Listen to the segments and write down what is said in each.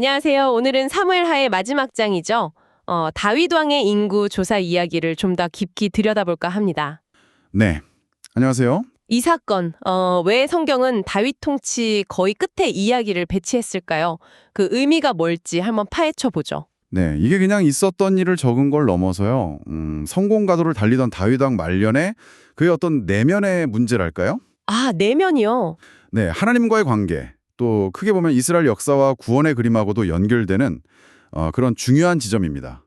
안녕하세요. 오늘은 사무엘하의 마지막 장이죠. 어, 다윗 왕의 인구 조사 이야기를 좀 더 깊이 들여다볼까 합니다. 네. 안녕하세요. 이 사건, 어, 왜 성경은 다윗 통치 거의 끝에 이야기를 배치했을까요? 그 의미가 뭘지 한번 파헤쳐 보죠. 네, 이게 그냥 있었던 일을 적은 걸 넘어서요. 음, 성공 가도를 달리던 다윗왕 말년에 그의 어떤 내면의 문제랄까요? 아, 내면이요. 네, 하나님과의 관계, 또 크게 보면 이스라엘 역사와 구원의 그림하고도 연결되는 어, 그런 중요한 지점입니다.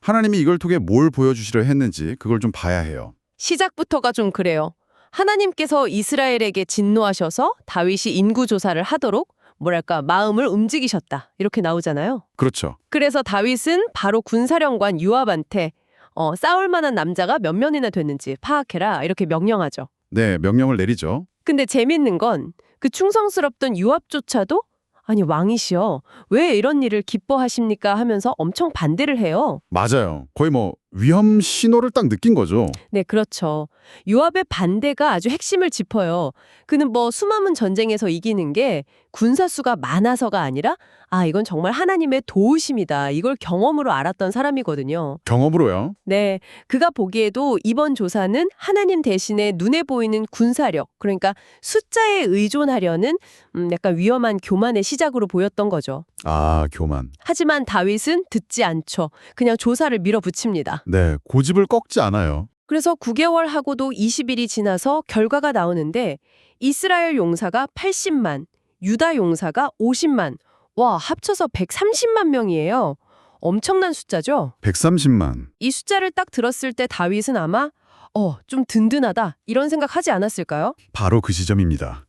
하나님이 이걸 통해 뭘 보여주시려 했는지 그걸 좀 봐야 해요. 시작부터가 좀 그래요. 하나님께서 이스라엘에게 진노하셔서 다윗이 인구 조사를 하도록 뭐랄까 마음을 움직이셨다. 이렇게 나오잖아요. 그렇죠. 그래서 다윗은 바로 군사령관 유압한테 어, 싸울 만한 남자가 몇 명이나 됐는지 파악해라 이렇게 명령하죠. 네, 명령을 내리죠. 근데 재밌는 건 그 충성스럽던 유압조차도 아니 왕이시여 왜 이런 일을 기뻐하십니까 하면서 엄청 반대를 해요. 맞아요. 거의 뭐 위험 신호를 딱 느낀 거죠. 네, 그렇죠. 유압의 반대가 아주 핵심을 짚어요. 그는 뭐 수많은 전쟁에서 이기는 게 군사수가 많아서가 아니라 아, 이건 정말 하나님의 도우심이다. 이걸 경험으로 알았던 사람이거든요. 경험으로요. 네, 그가 보기에도 이번 조사는 하나님 대신에 눈에 보이는 군사력, 그러니까 숫자에 의존하려는 음, 약간 위험한 교만의 시작으로 보였던 거죠. 아, 교만. 하지만 다윗은 듣지 않죠. 그냥 조사를 밀어붙입니다. 네, 고집을 꺾지 않아요. 그래서 9개월 하고도 20일이 지나서 결과가 나오는데 이스라엘 용사가 80만, 유다 용사가 50만, 와 합쳐서 130만 명이에요. 엄청난 숫자죠? 130만. 이 숫자를 딱 들었을 때 다윗은 아마 어, 좀 든든하다 이런 생각하지 않았을까요? 바로 그 지점입니다.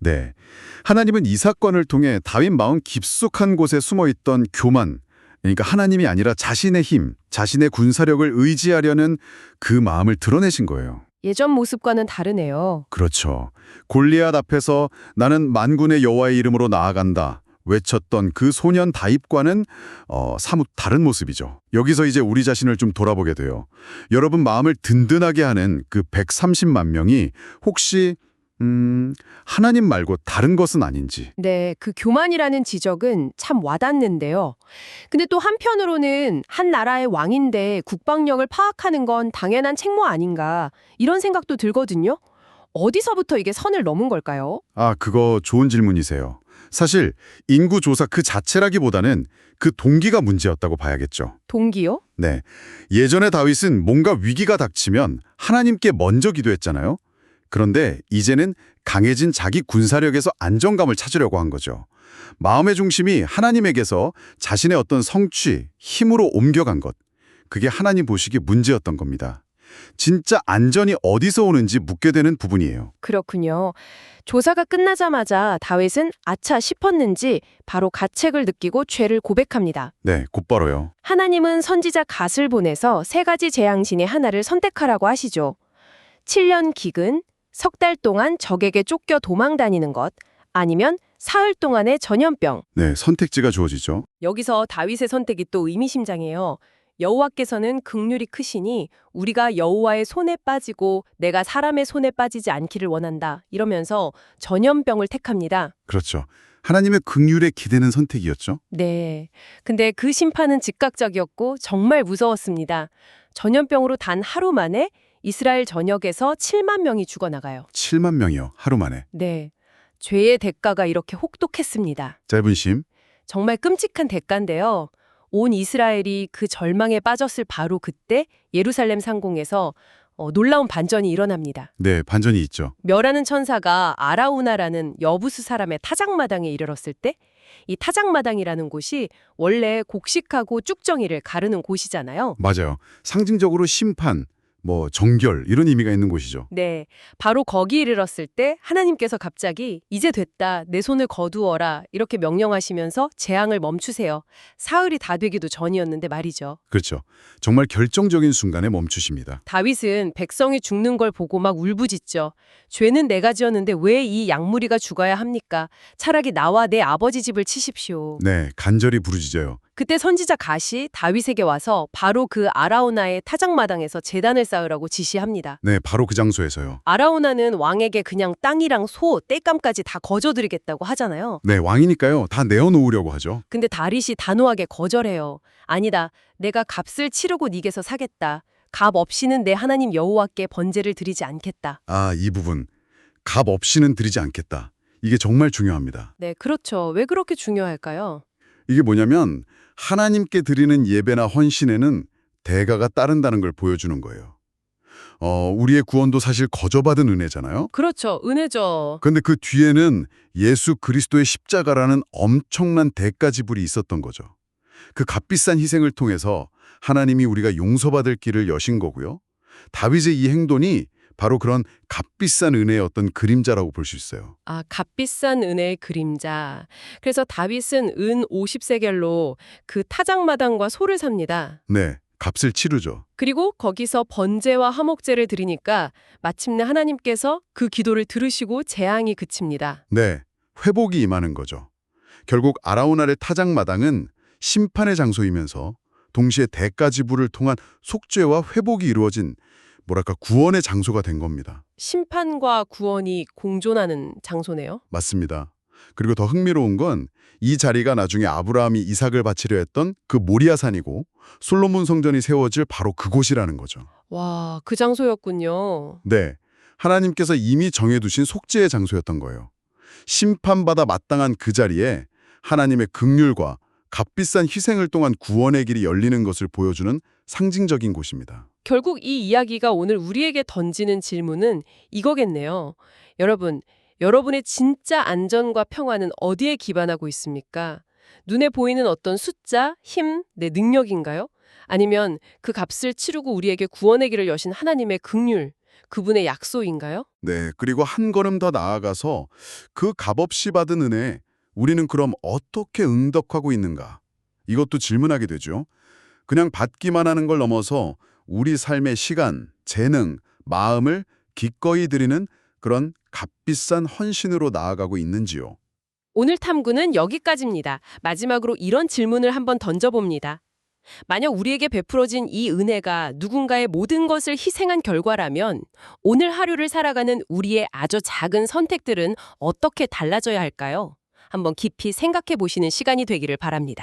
네. 하나님은 이 사건을 통해 다윗 마음 깊숙한 곳에 숨어 있던 교만, 그러니까 하나님이 아니라 자신의 힘, 자신의 군사력을 의지하려는 그 마음을 드러내신 거예요. 예전 모습과는 다르네요. 그렇죠. 골리앗 앞에서 나는 만군의 여호와의 이름으로 나아간다. 외쳤던 그 소년 다입과는 어, 사뭇 다른 모습이죠. 여기서 이제 우리 자신을 좀 돌아보게 돼요. 여러분 마음을 든든하게 하는 그 130만 명이 혹시 음, 하나님 말고 다른 것은 아닌지. 네, 그 교만이라는 지적은 참 와닿는데요. 근데 또 한편으로는 한 나라의 왕인데 국방력을 파악하는 건 당연한 책무 아닌가 이런 생각도 들거든요. 어디서부터 이게 선을 넘은 걸까요? 아, 그거 좋은 질문이세요. 사실 인구 조사 그 자체라기보다는 그 동기가 문제였다고 봐야겠죠. 동기요? 네. 예전에 다윗은 뭔가 위기가 닥치면 하나님께 먼저 기도했잖아요. 그런데 이제는 강해진 자기 군사력에서 안정감을 찾으려고 한 거죠. 마음의 중심이 하나님에게서 자신의 어떤 성취, 힘으로 옮겨간 것. 그게 하나님 보시기 문제였던 겁니다. 진짜 안전이 어디서 오는지 묻게 되는 부분이에요. 그렇군요. 조사가 끝나자마자 다윗은 아차 싶었는지 바로 가책을 느끼고 죄를 고백합니다. 네, 곧바로요. 하나님은 선지자 갓을 보내서 세 가지 재앙 중에 하나를 선택하라고 하시죠. 7년 기근, 석 달 동안 적에게 쫓겨 도망 다니는 것, 아니면 사흘 동안의 전염병. 네, 선택지가 주어지죠. 여기서 다윗의 선택이 또 의미심장해요. 여호와께서는 극률이 크시니 우리가 여호와의 손에 빠지고 내가 사람의 손에 빠지지 않기를 원한다. 이러면서 전염병을 택합니다. 그렇죠. 하나님의 극률에 기대는 선택이었죠. 네. 근데 그 심판은 즉각적이었고 정말 무서웠습니다. 전염병으로 단 하루 만에 이스라엘 전역에서 7만 명이 죽어나가요. 7만 명이요. 하루 만에. 네. 죄의 대가가 이렇게 혹독했습니다. 짧은 심. 정말 끔찍한 대가인데요. 온 이스라엘이 그 절망에 빠졌을 바로 그때 예루살렘 상공에서 어, 놀라운 반전이 일어납니다. 네, 반전이 있죠. 멸하는 천사가 아라우나라는 여부스 사람의 타작마당에 이르렀을 때 이 타작마당이라는 곳이 원래 곡식하고 쭉정이를 가르는 곳이잖아요. 맞아요. 상징적으로 심판, 뭐 정결 이런 의미가 있는 곳이죠. 네, 바로 거기 이르렀을 때 하나님께서 갑자기 이제 됐다, 내 손을 거두어라 이렇게 명령하시면서 재앙을 멈추세요. 사흘이 다 되기도 전이었는데 말이죠. 그렇죠. 정말 결정적인 순간에 멈추십니다. 다윗은 백성이 죽는 걸 보고 막 울부짖죠. 죄는 내가 지었는데 왜 이 양무리가 죽어야 합니까? 차라리 나와 내 아버지 집을 치십시오. 네, 간절히 부르짖어요. 그때 선지자 갓이 다윗에게 와서 바로 그 아라우나의 타작마당에서 재단을 쌓으라고 지시합니다. 네, 바로 그 장소에서요. 아라우나는 왕에게 그냥 땅이랑 소, 땔감까지 다 거저드리겠다고 하잖아요. 네, 왕이니까요. 다 내어놓으려고 하죠. 근데 다윗이 단호하게 거절해요. 아니다. 내가 값을 치르고 네게서 사겠다. 값 없이는 내 하나님 여호와께 번제를 드리지 않겠다. 아, 이 부분. 값 없이는 드리지 않겠다. 이게 정말 중요합니다. 네, 그렇죠. 왜 그렇게 중요할까요? 이게 뭐냐면 하나님께 드리는 예배나 헌신에는 대가가 따른다는 걸 보여주는 거예요. 어, 우리의 구원도 사실 거저받은 은혜잖아요. 그렇죠. 은혜죠. 근데 그 뒤에는 예수 그리스도의 십자가라는 엄청난 대가 지불이 있었던 거죠. 그 값비싼 희생을 통해서 하나님이 우리가 용서받을 길을 여신 거고요. 다윗의 이 행동이 바로 그런 값비싼 은혜의 어떤 그림자라고 볼 수 있어요. 아, 값비싼 은혜의 그림자. 그래서 다윗은 은 50세겔로 그 타작마당과 소를 삽니다. 네, 값을 치르죠. 그리고 거기서 번제와 화목제를 드리니까 마침내 하나님께서 그 기도를 들으시고 재앙이 그칩니다. 네, 회복이 임하는 거죠. 결국 아라우나의 타작마당은 심판의 장소이면서 동시에 대가 지불을 통한 속죄와 회복이 이루어진 뭐랄까 구원의 장소가 된 겁니다. 심판과 구원이 공존하는 장소네요. 맞습니다. 그리고 더 흥미로운 건 이 자리가 나중에 아브라함이 이삭을 바치려 했던 그 모리아산이고 솔로몬 성전이 세워질 바로 그곳이라는 거죠. 와, 그 장소였군요. 네, 하나님께서 이미 정해두신 속죄의 장소였던 거예요. 심판받아 마땅한 그 자리에 하나님의 극률과 값비싼 희생을 통한 구원의 길이 열리는 것을 보여주는 상징적인 곳입니다. 결국 이 이야기가 오늘 우리에게 던지는 질문은 이거겠네요. 여러분, 여러분의 진짜 안전과 평화는 어디에 기반하고 있습니까? 눈에 보이는 어떤 숫자, 힘, 내 능력인가요? 아니면 그 값을 치르고 우리에게 구원의 길을 여신 하나님의 극률, 그분의 약소인가요? 네, 그리고 한 걸음 더 나아가서 그 값없이 받은 은혜, 우리는 그럼 어떻게 응덕하고 있는가? 이것도 질문하게 되죠. 그냥 받기만 하는 걸 넘어서 우리 삶의 시간, 재능, 마음을 기꺼이 드리는 그런 값비싼 헌신으로 나아가고 있는지요. 오늘 탐구는 여기까지입니다. 마지막으로 이런 질문을 한번 던져봅니다. 만약 우리에게 베풀어진 이 은혜가 누군가의 모든 것을 희생한 결과라면 오늘 하루를 살아가는 우리의 아주 작은 선택들은 어떻게 달라져야 할까요? 한번 깊이 생각해 보시는 시간이 되기를 바랍니다.